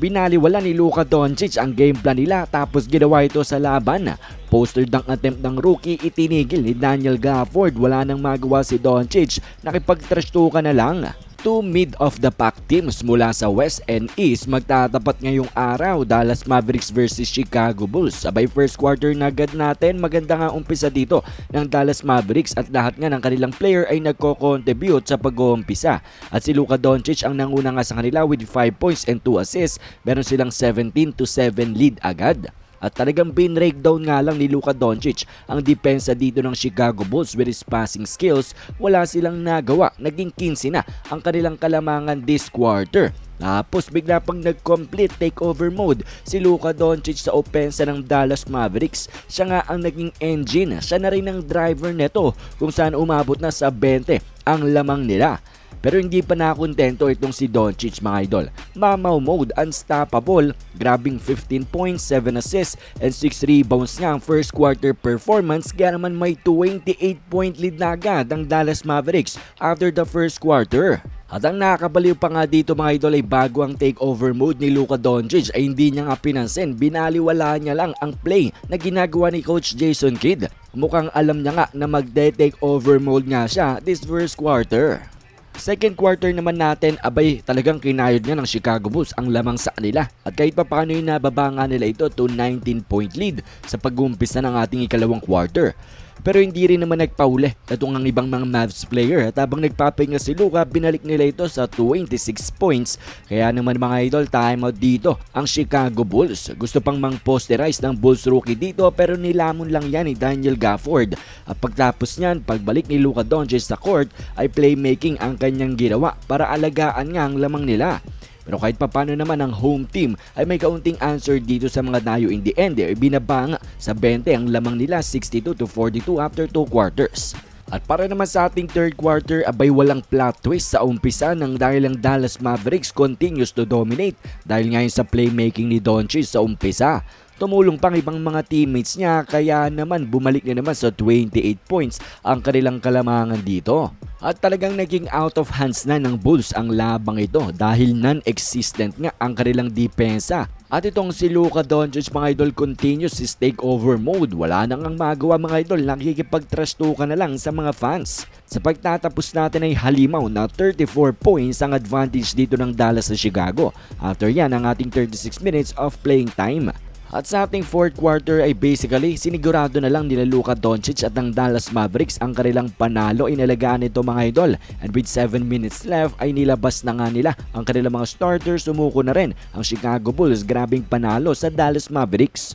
Binaliwala ni Luka Doncic ang game plan nila tapos ginawa ito sa laban. Poster dunk attempt ng rookie itinigil ni Daniel Gafford. Wala nang magawa si Doncic. Nakipag-trash talk na lang. Two mid of the pack teams mula sa West and East magtatapat ngayong araw Dallas Mavericks versus Chicago Bulls. Sabay first quarter na agad natin. Maganda nga umpisa dito ng Dallas Mavericks at lahat nga ng kanilang player ay nagko-contribute sa pag-uumpisa. At si Luka Doncic ang nanguna nga sa kanila with 5 points and 2 assists. Meron silang 17 to 7 lead agad. At talagang bin-breakdown nga lang ni Luka Doncic ang depensa dito ng Chicago Bulls with his passing skills. Wala silang nagawa. Naging 15 na ang kanilang kalamangan this quarter. Tapos bigla pang nag-complete takeover mode si Luka Doncic sa opensa ng Dallas Mavericks. Siya nga ang naging engine. Siya na rin ang driver neto kung saan umabot na sa 20 ang lamang nila. Pero hindi pa nakontento itong si Doncic mga idol. Mamaw mode, unstoppable, grabing 15 points, 7 assists, and 6 rebounds nga ang first quarter performance kaya naman may 28 point lead na agad ang Dallas Mavericks after the first quarter. At ang nakakabaliw pa nga dito mga idol ay bago ang takeover mode ni Luka Doncic ay hindi niya nga pinansin, binaliwala niya lang ang play na ginagawa ni Coach Jason Kidd. Mukhang alam niya nga na magde-takeover mode nga siya this first quarter. Second quarter naman natin, abay talagang kinayod nga ng Chicago Bulls ang lamang sa kanila. At kahit pa paano yung nababa nga nila ito to 19 point lead sa pag-uumpisa ng ating ikalawang quarter. Pero hindi rin naman nagpauli itong ang ibang mga Mavs player at habang nagpapahinga si Luka, binalik nila ito sa 26 points. Kaya naman mga idol, timeout dito ang Chicago Bulls. Gusto pang mang posterize ng Bulls rookie dito pero nilamon lang yan ni Daniel Gafford. At pagtapos niyan, pagbalik ni Luka Doncic sa court ay playmaking ang kanyang ginawa para alagaan nga ang lamang nila. Pero kahit papano naman ang home team ay may kaunting answer dito sa mga dayo in the end. Eh, binaba nga sa 20 ang lamang nila 62 to 42 after 2 quarters. At para naman sa ating third quarter, abay walang plot twist sa umpisa ng dahil ang Dallas Mavericks continues to dominate dahil ngayon sa playmaking ni Doncic sa umpisa. Tumulong pang ibang mga teammates niya kaya naman bumalik na naman sa 28 points ang kanilang kalamangan dito. At talagang naging out of hands na ng Bulls ang labang ito dahil non-existent nga ang kanilang depensa. At itong si Luka Doncic mga idol continues his takeover mode. Wala nang ang magawa mga idol, nakikipag-trash talk na lang sa mga fans. Sa pagtatapos natin ay halimaw na 34 points ang advantage dito ng Dallas sa Chicago. After yan ang ating 36 minutes of playing time. At sa ating fourth quarter ay basically sinigurado na lang nila Luka Doncic at ng Dallas Mavericks ang kanilang panalo inalagaan nito mga idol. And with 7 minutes left ay nilabas na nga nila ang kanilang mga starters sumuko na rin ang Chicago Bulls grabing panalo sa Dallas Mavericks.